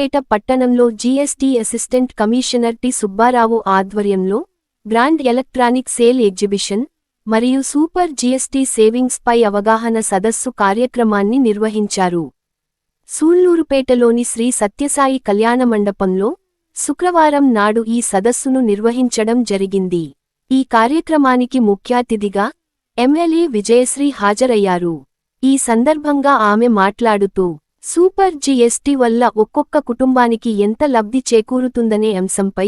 సూళ్ళూరుపేట పట్టణంలో GST assistant commissioner T. Subbarao ఆధ్వర్యంలో grand electronic sale exhibition మరియు సూపర్ జీఎస్టీ సేవింగ్స్ పై అవగాహన సదస్సు కార్యక్రమాన్ని నిర్వహించారు. సూళ్ళూరుపేటలోని శ్రీ సత్యసాయి కళ్యాణ మండపంలో శుక్రవారం నాడు ఈ సదస్సును నిర్వహించడం జరిగింది. ఈ కార్యక్రమానికి ముఖ్యాతిథిగా ఎమ్మెల్యే విజయశ్రీ హాజరయ్యారు. ఈ సందర్భంగా ఆమె మాట్లాడుతూ సూపర్ జీఎస్టీ వల్ల ఒక్కొక్క కుటుంబానికి ఎంత లబ్ధి చేకూరుతుందనే అంశంపై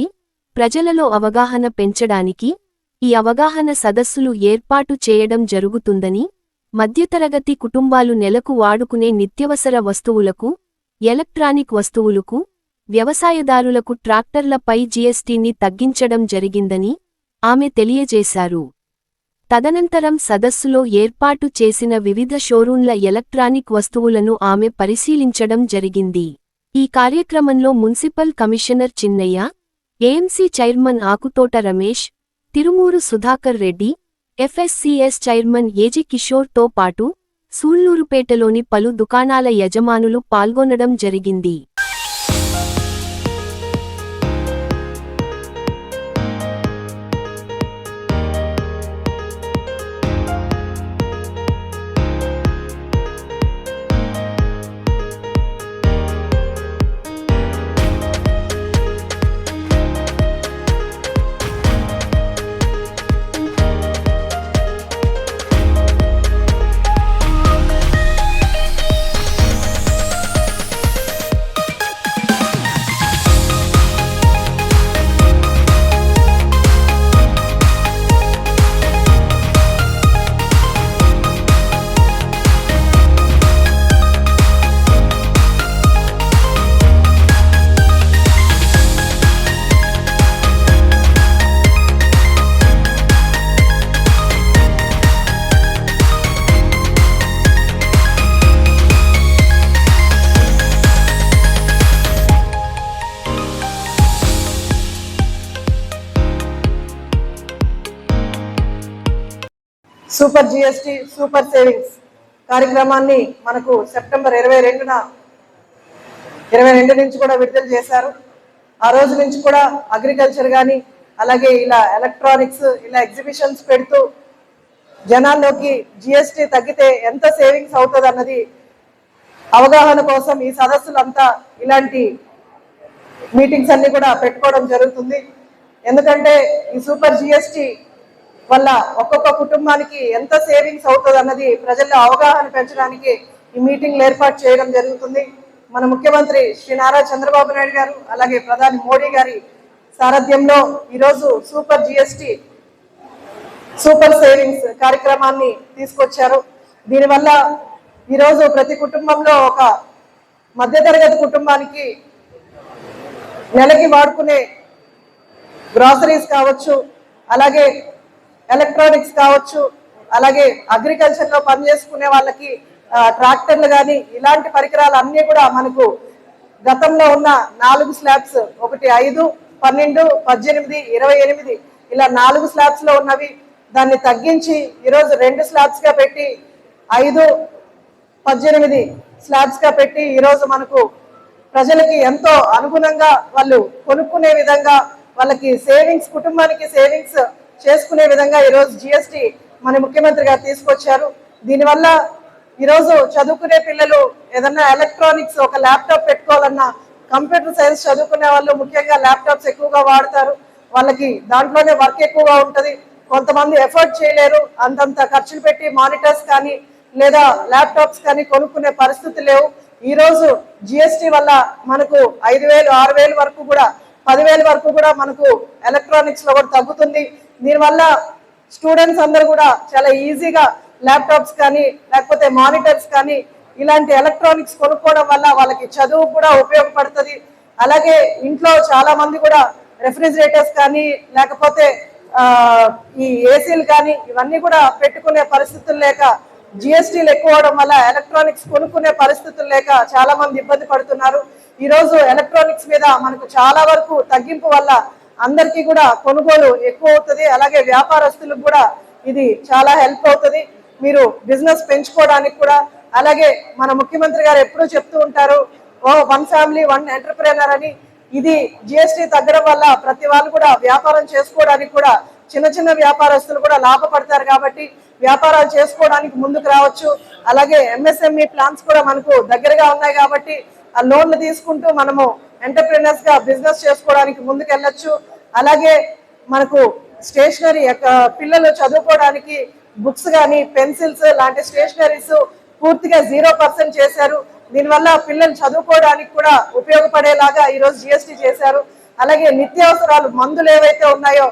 ప్రజలలో అవగాహన పెంచడానికి ఈ అవగాహన సదస్సులు ఏర్పాటు చేయడం జరుగుతుందని మధ్యతరగతి కుటుంబాలు నెలకు వాడుకునే నిత్యవసర వస్తువులకు ఎలక్ట్రానిక్ వస్తువులకు వ్యవసాయదారులకు ట్రాక్టర్లపై జీఎస్టీని తగ్గించడం జరిగిందని ఆమె తెలియజేశారు. తదనంతరం సదస్సులో ఏర్పాటు చేసిన వివిధ షోరూంల ఎలక్ట్రానిక్ వస్తువులను ఆమె పరిశీలించడం జరిగింది. ఈ కార్యక్రమంలో municipal commissioner Chinnaiah AMC chairman Akuthota Ramesh Tirumuru Sudhakar Reddy FSCS chairman AG కిషోర్తో పాటు సూళ్ళూరుపేటలోని పలు దుకాణాల యజమానులు పాల్గొనడం జరిగింది. సూపర్ జిఎస్టి సూపర్ సేవింగ్స్ కార్యక్రమాన్ని మనకు సెప్టెంబర్ ఇరవై రెండున ఇరవై రెండు నుంచి కూడా విడుదల చేశారు. ఆ రోజు నుంచి కూడా అగ్రికల్చర్ కానీ అలాగే ఇలా ఎలక్ట్రానిక్స్ ఇలా ఎగ్జిబిషన్స్ పెడుతూ జనాల్లోకి జిఎస్టి తగ్గితే ఎంత సేవింగ్స్ అవుతుంది అన్నది అవగాహన కోసం ఈ సదస్సులంతా ఇలాంటి మీటింగ్స్ అన్ని కూడా పెట్టుకోవడం జరుగుతుంది. ఎందుకంటే ఈ సూపర్ జిఎస్టి వల్ల ఒక్కొక్క కుటుంబానికి ఎంత సేవింగ్స్ అవుతుంది అన్నది ప్రజల్లో అవగాహన పెంచడానికి ఈ మీటింగ్లు ఏర్పాటు చేయడం జరుగుతుంది. మన ముఖ్యమంత్రి శ్రీ నారా చంద్రబాబు నాయుడు గారు అలాగే ప్రధాని మోడీ గారి సారథ్యంలో ఈరోజు సూపర్ జిఎస్టి సూపర్ సేవింగ్స్ కార్యక్రమాన్ని తీసుకొచ్చారు. దీనివల్ల ఈరోజు ప్రతి కుటుంబంలో ఒక మధ్యతరగతి కుటుంబానికి నెలకి వాడుకునే గ్రాసరీస్ కావచ్చు అలాగే ఎలక్ట్రానిక్స్ కావచ్చు అలాగే అగ్రికల్చర్లో పనిచేసుకునే వాళ్ళకి ట్రాక్టర్లు కానీ ఇలాంటి పరికరాలు అన్నీ కూడా మనకు గతంలో ఉన్న నాలుగు స్లాబ్స్ ఒకటి ఐదు పన్నెండు పద్దెనిమిది ఇరవై ఎనిమిది ఇలా నాలుగు స్లాబ్స్లో ఉన్నవి దాన్ని తగ్గించి ఈరోజు రెండు స్లాబ్స్గా పెట్టి ఐదు పద్దెనిమిది స్లాబ్స్గా పెట్టి ఈరోజు మనకు ప్రజలకి ఎంతో అనుగుణంగా వాళ్ళు కొనుక్కునే విధంగా వాళ్ళకి సేవింగ్స్ కుటుంబానికి సేవింగ్స్ చేసుకునే విధంగా ఈరోజు జిఎస్టీ మన ముఖ్యమంత్రి గారు తీసుకొచ్చారు. దీనివల్ల ఈరోజు చదువుకునే పిల్లలు ఏదన్నా ఎలక్ట్రానిక్స్ ఒక ల్యాప్టాప్ పెట్టుకోవాలన్నా కంప్యూటర్ సైన్స్ చదువుకునే వాళ్ళు ముఖ్యంగా ల్యాప్టాప్స్ ఎక్కువగా వాడతారు. వాళ్ళకి దాంట్లోనే వర్క్ ఎక్కువగా ఉంటుంది. కొంతమంది ఎఫర్ట్ చేయలేరు. అంతంత ఖర్చులు పెట్టి మానిటర్స్ కానీ లేదా ల్యాప్టాప్స్ కానీ కొనుక్కునే పరిస్థితి లేవు. ఈరోజు జిఎస్టీ జిఎస్టి వల్ల మనకు ఐదు వేలు ఆరు వేలు వరకు కూడా పదివేల వరకు కూడా మనకు ఎలక్ట్రానిక్స్లో కూడా తగ్గుతుంది. దీనివల్ల స్టూడెంట్స్ అందరూ కూడా చాలా ఈజీగా ల్యాప్టాప్స్ కానీ లేకపోతే మానిటర్స్ కానీ ఇలాంటి ఎలక్ట్రానిక్స్ కొనుక్కోవడం వల్ల వాళ్ళకి చదువు కూడా ఉపయోగపడుతుంది. అలాగే ఇంట్లో చాలా మంది కూడా రెఫ్రిజిరేటర్స్ కానీ లేకపోతే ఈ ఏసీలు కానీ ఇవన్నీ కూడా పెట్టుకునే పరిస్థితులు లేక జిఎస్టీలు ఎక్కువ అవడం వల్ల ఎలక్ట్రానిక్స్ కొనుక్కునే పరిస్థితులు లేక చాలా మంది ఇబ్బంది పడుతున్నారు. ఈరోజు ఎలక్ట్రానిక్స్ మీద మనకు చాలా వరకు తగ్గింపు వల్ల అందరికీ కూడా కొనుగోలు ఎక్కువ అవుతుంది అలాగే వ్యాపారస్తులకు కూడా ఇది చాలా హెల్ప్ అవుతుంది. మీరు బిజినెస్ పెంచుకోవడానికి కూడా అలాగే మన ముఖ్యమంత్రి గారు ఎప్పుడూ చెప్తూ ఉంటారు ఓ వన్ ఫ్యామిలీ వన్ ఎంటర్ప్రీనర్ అని. ఇది జిఎస్టీ తగ్గడం వల్ల ప్రతి వాళ్ళు కూడా వ్యాపారం చేసుకోవడానికి కూడా చిన్న చిన్న వ్యాపారస్తులు కూడా లాభపడతారు కాబట్టి వ్యాపారాలు చేసుకోవడానికి ముందుకు రావచ్చు. అలాగే ఎంఎస్ఎంఈ ప్లాన్స్ కూడా మనకు దగ్గరగా ఉన్నాయి కాబట్టి ఆ లోన్లు తీసుకుంటూ మనము ఎంటర్ప్రినర్స్గా బిజినెస్ చేసుకోవడానికి ముందుకెళ్ళచ్చు. అలాగే మనకు స్టేషనరీ పిల్లలు చదువుకోవడానికి బుక్స్ కానీ పెన్సిల్స్ లాంటి స్టేషనరీస్ పూర్తిగా జీరో పర్సెంట్ చేశారు. దీనివల్ల పిల్లలు చదువుకోవడానికి కూడా ఉపయోగపడేలాగా ఈరోజు జిఎస్టీ చేశారు. అలాగే నిత్యావసరాలు మందులు ఏవైతే ఉన్నాయో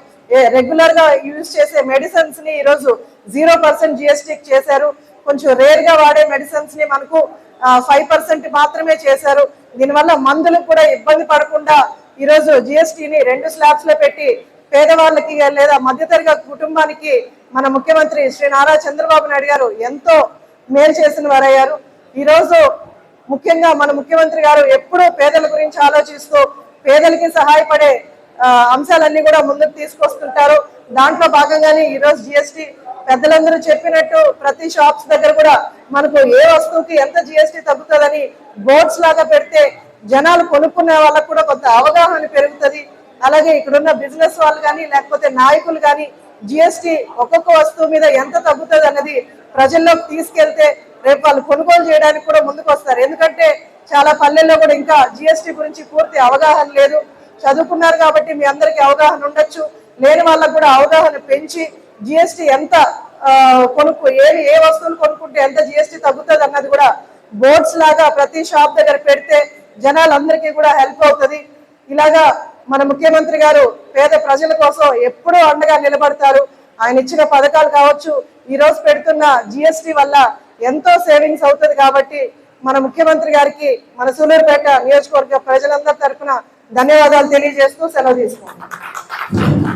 రెగ్యులర్గా యూజ్ చేసే మెడిసిన్స్ని ఈరోజు జీరో పర్సెంట్ జిఎస్టీ చేశారు. కొంచెం రేర్గా వాడే మెడిసిన్స్ని మనకు ఫైవ్ పర్సెంట్ మాత్రమే చేశారు. దీనివల్ల మందులకు కూడా ఇబ్బంది పడకుండా ఈరోజు జిఎస్టీని రెండు స్లాబ్స్లో పెట్టి పేదవాళ్ళకి లేదా మధ్యతరగతి కుటుంబానికి మన ముఖ్యమంత్రి శ్రీ నారా చంద్రబాబు నాయుడు గారు ఎంతో మేలు చేసిన వారయ్యారు. ఈరోజు ముఖ్యంగా మన ముఖ్యమంత్రి గారు ఎప్పుడూ పేదల గురించి ఆలోచిస్తూ పేదలకి సహాయపడే అంశాలన్నీ కూడా ముందుకు తీసుకొస్తుంటారు. దాంట్లో భాగంగానే ఈ రోజు జిఎస్టి పెద్దలందరూ చెప్పినట్టు ప్రతి షాప్స్ దగ్గర కూడా మనకు ఏ వస్తువుకి ఎంత జిఎస్టి తగ్గుతుందని బోర్డ్స్ లాగా పెడితే జనాలు కొనుక్కునే వాళ్ళకు కూడా కొంత అవగాహన పెరుగుతుంది. అలాగే ఇక్కడున్న బిజినెస్ వాళ్ళు కానీ లేకపోతే నాయకులు కానీ జిఎస్టి ఒక్కొక్క వస్తువు మీద ఎంత తగ్గుతుంది అన్నది ప్రజల్లోకి తీసుకెళ్తే రేపు వాళ్ళు కొనుగోలు చేయడానికి కూడా ముందుకు వస్తారు. ఎందుకంటే చాలా పల్లెల్లో కూడా ఇంకా జిఎస్టి గురించి పూర్తి అవగాహన లేదు. చదువుకున్నారు కాబట్టి మీ అందరికీ అవగాహన ఉండొచ్చు. లేని వాళ్ళకు కూడా అవగాహన పెంచి జిఎస్టి ఎంత కొనుక్కు ఏది ఏ వస్తువులు కొనుక్కుంటే ఎంత జిఎస్టి తగ్గుతుంది అన్నది కూడా బోర్డ్స్ లాగా ప్రతి షాప్ దగ్గర పెడితే జనాలందరికీ కూడా హెల్ప్ అవుతుంది. ఇలాగా మన ముఖ్యమంత్రి గారు పేద ప్రజల కోసం ఎప్పుడూ అండగా నిలబడతారు. ఆయన ఇచ్చిన పథకాలు కావచ్చు ఈ రోజు పెడుతున్న జిఎస్టీ వల్ల ఎంతో సేవింగ్స్ అవుతుంది కాబట్టి మన ముఖ్యమంత్రి గారికి మన సూలూరుపేట నియోజకవర్గ ప్రజలందరి తరఫున ధన్యవాదాలు తెలియజేస్తూ సెలవు తీసుకున్నాం